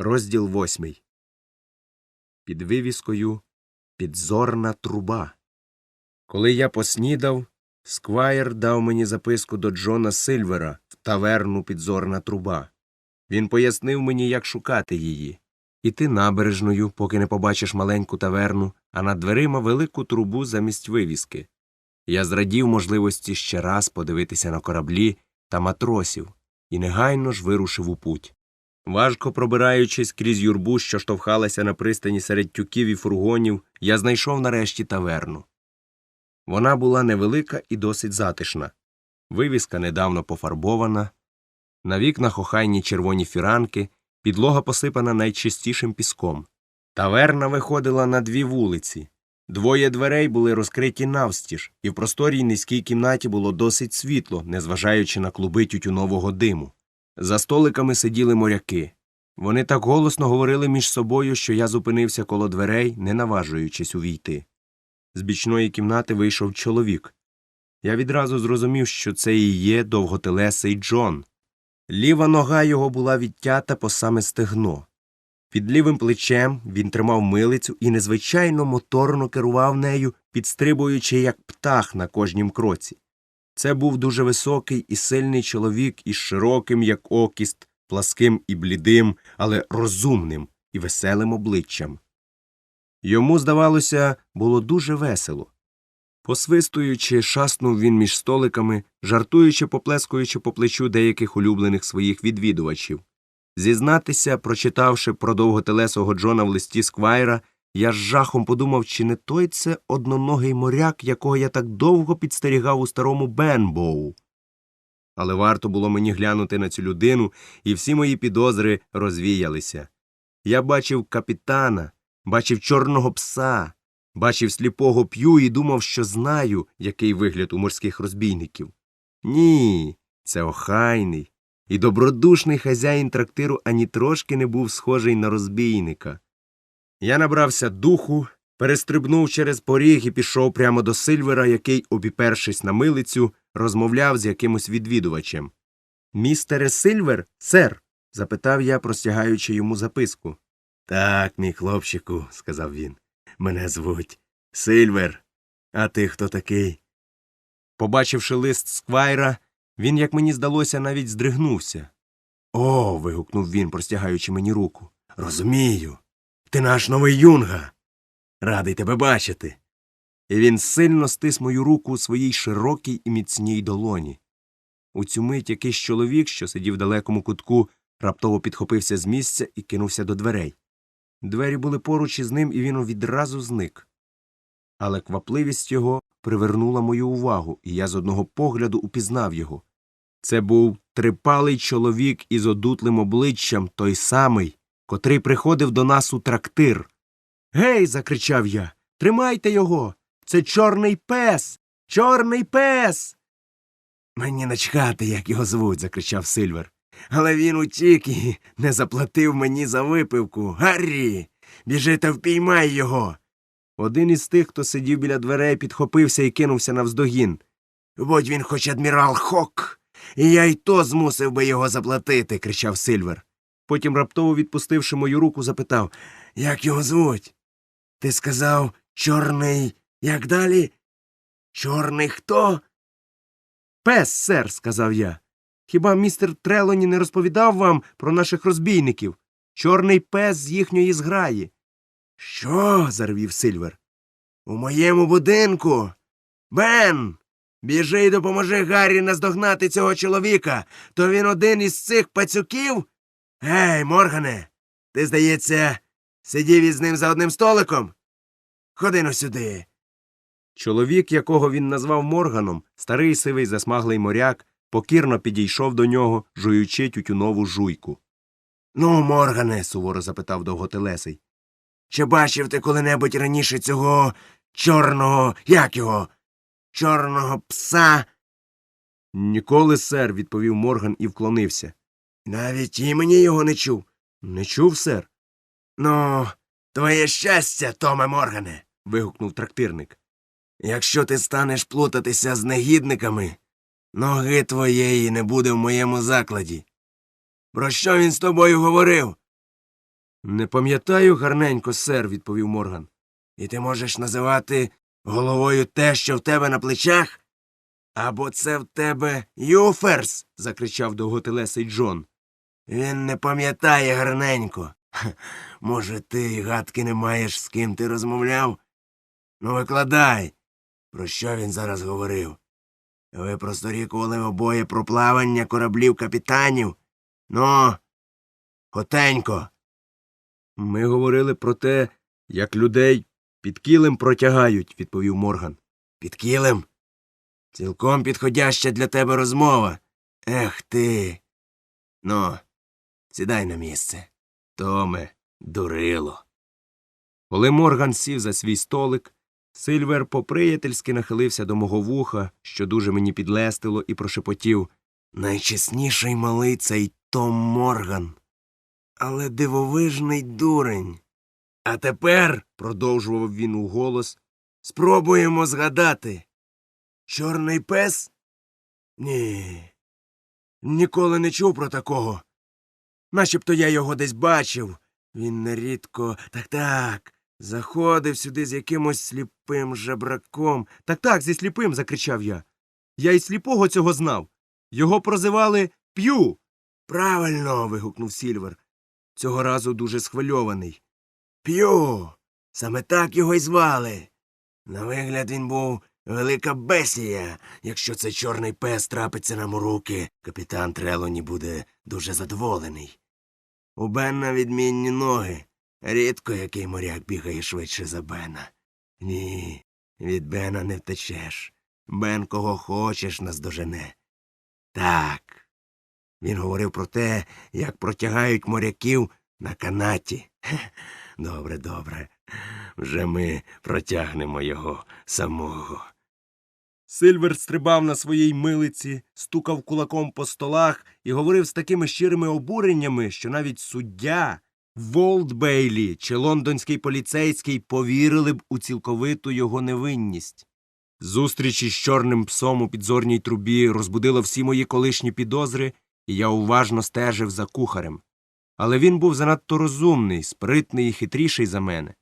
Розділ восьмий. Під вивіскою Підзорна труба. Коли я поснідав, сквайр дав мені записку до Джона Сильвера в таверну Підзорна труба. Він пояснив мені, як шукати її. Іти набережною, поки не побачиш маленьку таверну, а над дверима велику трубу замість вивіски. Я зрадів можливості ще раз подивитися на кораблі та матросів і негайно ж вирушив у путь. Важко пробираючись крізь юрбу, що штовхалася на пристані серед тюків і фургонів, я знайшов нарешті таверну. Вона була невелика і досить затишна. Вивіска недавно пофарбована, на вікнах охайні червоні фіранки, підлога посипана найчистішим піском. Таверна виходила на дві вулиці. Двоє дверей були розкриті навстіж, і в просторій низькій кімнаті було досить світло, незважаючи на клуби тютюнового диму. За столиками сиділи моряки. Вони так голосно говорили між собою, що я зупинився коло дверей, не наважуючись увійти. З бічної кімнати вийшов чоловік. Я відразу зрозумів, що це і є довготелесий Джон. Ліва нога його була відтята по саме стегно. Під лівим плечем він тримав милицю і незвичайно моторно керував нею, підстрибуючи, як птах на кожнім кроці. Це був дуже високий і сильний чоловік із широким, як окіст, пласким і блідим, але розумним і веселим обличчям. Йому, здавалося, було дуже весело. Посвистуючи, шаснув він між столиками, жартуючи, поплескуючи по плечу деяких улюблених своїх відвідувачів. Зізнатися, прочитавши про довготелесого Джона в листі Сквайра, я з жахом подумав, чи не той це одноногий моряк, якого я так довго підстерігав у старому Бенбоу. Але варто було мені глянути на цю людину, і всі мої підозри розвіялися. Я бачив капітана, бачив чорного пса, бачив сліпого п'ю і думав, що знаю, який вигляд у морських розбійників. Ні, це охайний і добродушний хазяїн трактиру ані трошки не був схожий на розбійника. Я набрався духу, перестрибнув через поріг і пішов прямо до Сильвера, який, обіпершись на милицю, розмовляв з якимось відвідувачем. Містере Сильвер, сер? запитав я, простягаючи йому записку. Так, мій хлопчику, сказав він. Мене звуть Сильвер. А ти хто такий? Побачивши лист сквайра, він, як мені здалося, навіть здригнувся. О. вигукнув він, простягаючи мені руку. Розумію. Ти наш новий юнга. Радий тебе бачити. І він сильно стис мою руку у своїй широкій і міцній долоні. У цю мить якийсь чоловік, що сидів в далекому кутку, раптово підхопився з місця і кинувся до дверей. Двері були поруч із ним, і він відразу зник. Але квапливість його привернула мою увагу, і я з одного погляду упізнав його. Це був трипалий чоловік із одутлим обличчям, той самий, котрий приходив до нас у трактир. Гей. закричав я. Тримайте його. Це чорний пес. Чорний пес. Мені начхати, як його звуть, закричав Сильвер. Але він утік і не заплатив мені за випивку. Гаррі. Біжи та впіймай його. Один із тих, хто сидів біля дверей, підхопився і кинувся навздогін. Будь він хоч адмірал Хок, і я й то змусив би його заплатити, кричав Сильвер. Потім, раптово відпустивши мою руку, запитав Як його звуть? Ти сказав чорний. Як далі? Чорний хто? Пес, сер, сказав я. Хіба містер Трелоні не розповідав вам про наших розбійників? Чорний пес з їхньої зграї. Що? зарвів Сильвер. У моєму будинку. Бен. Біжи й допоможи Гаррі наздогнати цього чоловіка. То він один із цих пацюків? Гей, Моргане, ти, здається, сидів із ним за одним столиком? Ходи но сюди. Чоловік, якого він назвав Морганом, старий сивий засмаглий моряк, покірно підійшов до нього, жуючи тютюнову жуйку. Ну, Моргане, суворо запитав довготелесий. Чи бачив ти коли-небудь раніше цього чорного, як його? Чорного пса? Ніколи, сер, відповів Морган і вклонився. Навіть імені його не чув. Не чув, сер. Ну, твоє щастя, Томе Моргане. вигукнув трактирник. Якщо ти станеш плутатися з негідниками, ноги твоєї не буде в моєму закладі. Про що він з тобою говорив? Не пам'ятаю гарненько, сер, відповів Морган. І ти можеш називати головою те, що в тебе на плечах? Або це в тебе юферс. закричав довготелесий Джон. Він не пам'ятає гарненько. Може, ти й гадки не маєш, з ким ти розмовляв? Ну, викладай. Про що він зараз говорив? Ви просторікували обоє про плавання кораблів капітанів? Ну, хотенько. Ми говорили про те, як людей під кілем протягають, відповів Морган. Під кілем? Цілком підходяща для тебе розмова. Ех ти. Ну, сідай на місце. Томе, дурило. Коли Морган сів за свій столик, Сильвер по-приятельськи нахилився до мого вуха, що дуже мені підлестило, і прошепотів Найчесніший малий цей Том Морган. Але дивовижний дурень. А тепер, продовжував він у голос, спробуємо згадати. Чорний пес? Ні. Ніколи не чув про такого. Начебто я його десь бачив. Він нерідко так так. Заходив сюди з якимось сліпим жебраком. Так так, зі сліпим. закричав я. Я й сліпого цього знав. Його прозивали П'ю. Правильно. вигукнув Сільвер. Цього разу дуже схвильований. П'ю. Саме так його й звали. На вигляд він був велика бесія. Якщо цей чорний пес трапиться нам у руки, капітан Трелоні буде дуже задоволений. У Бенна відмінні ноги. Рідко який моряк бігає швидше за Бена. Ні, від Бена не втечеш. Бен кого хочеш наздожене. Так. Він говорив про те, як протягають моряків на канаті. Добре, добре. Вже ми протягнемо його самого. Сильвер стрибав на своїй милиці, стукав кулаком по столах і говорив з такими щирими обуреннями, що навіть суддя, Волт Бейлі чи лондонський поліцейський повірили б у цілковиту його невинність. Зустріч із чорним псом у підзорній трубі розбудила всі мої колишні підозри, і я уважно стежив за кухарем. Але він був занадто розумний, спритний і хитріший за мене.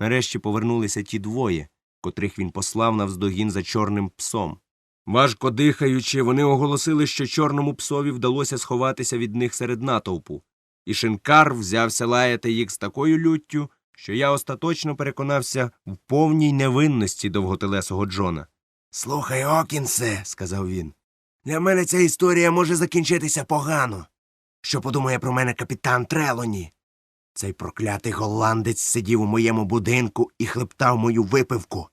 Нарешті повернулися ті двоє, котрих він послав навздогін за чорним псом. Важко дихаючи, вони оголосили, що чорному псові вдалося сховатися від них серед натовпу, і шинкар взявся лаяти їх з такою люттю, що я остаточно переконався в повній невинності довготелесого Джона. Слухай, Окінсе, сказав він. Для мене ця історія може закінчитися погано. Що подумає про мене капітан Трелоні? Цей проклятий голландець сидів у моєму будинку і хлептав мою випивку.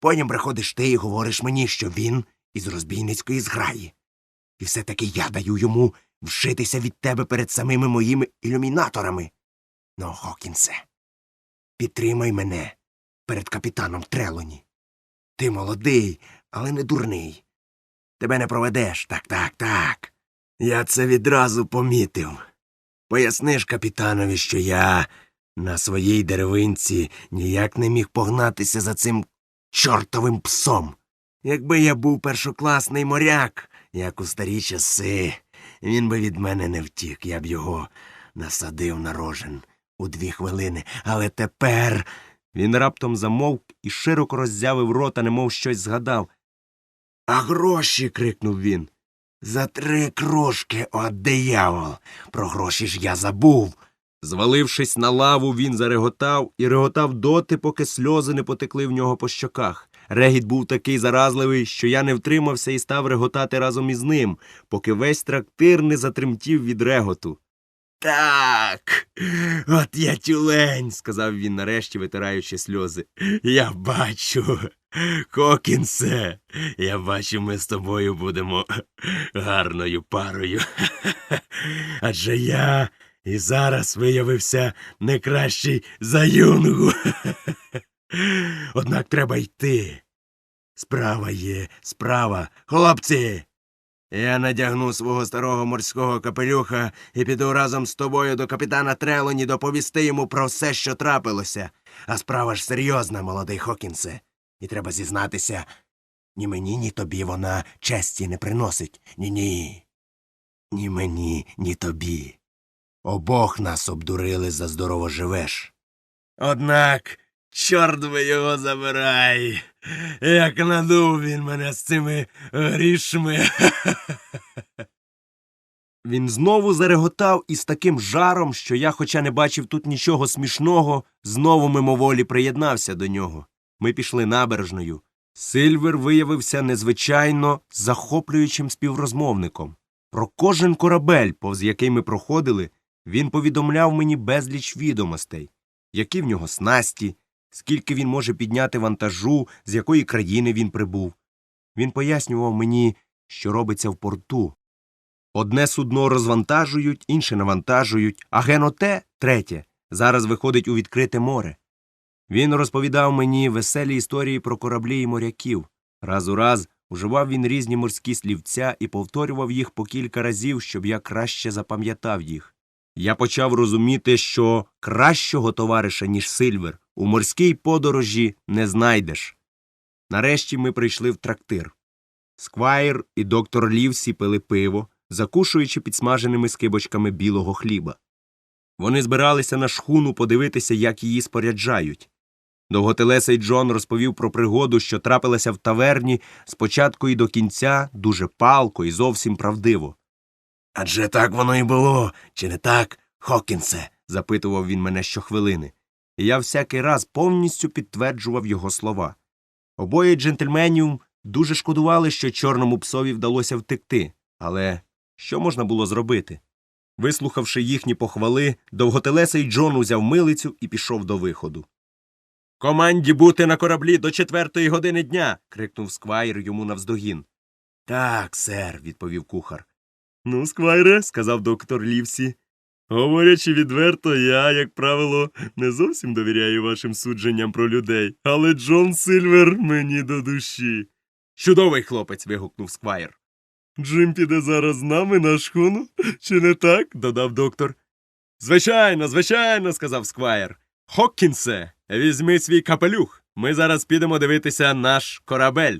Потім приходиш ти і говориш мені, що він із розбійницької зграї. І все таки я даю йому вшитися від тебе перед самими моїми ілюмінаторами. Ну, Хокінсе, підтримай мене перед капітаном Трелоні. Ти молодий, але не дурний. Тебе не проведеш, так, так, так. Я це відразу помітив. Поясниш капітанові, що я на своїй деревинці ніяк не міг погнатися за цим чортовим псом. Якби я був першокласний моряк, як у старі часи, він би від мене не втік, я б його насадив на рожен у дві хвилини. Але тепер. Він раптом замовк і широко роззявив рота, немов щось згадав. А гроші. крикнув він. За три кружки, о диявол. Про гроші ж я забув. Звалившись на лаву, він зареготав і реготав доти, поки сльози не потекли в нього по щоках. Регіт був такий заразливий, що я не втримався і став реготати разом із ним, поки весь трактир не затремтів від реготу. Так, от я тюлень, сказав він нарешті, витираючи сльози. Я бачу. Хокінсе, я бачу, ми з тобою будемо гарною парою. Адже я і зараз виявився не кращий за юнгу. Однак треба йти. Справа є, справа. Хлопці. Я надягну свого старого морського капелюха і піду разом з тобою до капітана Трелоні доповісти йому про все, що трапилося. А справа ж серйозна, молодий Хокінсе. І треба зізнатися, ні мені, ні тобі вона честі не приносить. Ні ні. Ні мені, ні тобі. Обох нас обдурили за здорово живеш. Однак, чорт би його забирай. Як надув він мене з цими грішми. Він знову зареготав із таким жаром, що я, хоча не бачив тут нічого смішного, знову мимоволі приєднався до нього. Ми пішли набережною. Сильвер виявився незвичайно захоплюючим співрозмовником. Про кожен корабель, повз який ми проходили, він повідомляв мені безліч відомостей, які в нього снасті, скільки він може підняти вантажу, з якої країни він прибув. Він пояснював мені, що робиться в порту. Одне судно розвантажують, інше навантажують, а геноте третє зараз виходить у відкрите море. Він розповідав мені веселі історії про кораблі і моряків. Раз у раз уживав він різні морські слівця і повторював їх по кілька разів, щоб я краще запам'ятав їх. Я почав розуміти, що кращого товариша, ніж Сильвер, у морській подорожі не знайдеш. Нарешті ми прийшли в трактир. Сквайр і доктор Лівсі пили пиво, закушуючи підсмаженими скибочками білого хліба. Вони збиралися на шхуну подивитися, як її споряджають. Довготелесий Джон розповів про пригоду, що трапилася в таверні спочатку і до кінця, дуже палко і зовсім правдиво. Адже так воно і було, чи не так, Хокінсе? запитував він мене щохвилини, і я всякий раз повністю підтверджував його слова. Обоє джентльменів дуже шкодували, що чорному псові вдалося втекти, але що можна було зробити? Вислухавши їхні похвали, довготелесий Джон узяв милицю і пішов до виходу. Команді бути на кораблі до четвертої години дня. крикнув сквайр йому навздогін. Так, сер, відповів кухар. Ну, сквайре, сказав доктор Лівсі. Говорячи відверто, я, як правило, не зовсім довіряю вашим судженням про людей, але Джон Сильвер мені до душі. Чудовий хлопець. вигукнув сквайр. Джим піде зараз з нами на шхуну, чи не так? додав доктор. Звичайно, звичайно, сказав сквайр. Хоккінсе, візьми свій капелюх. Ми зараз підемо дивитися наш корабель.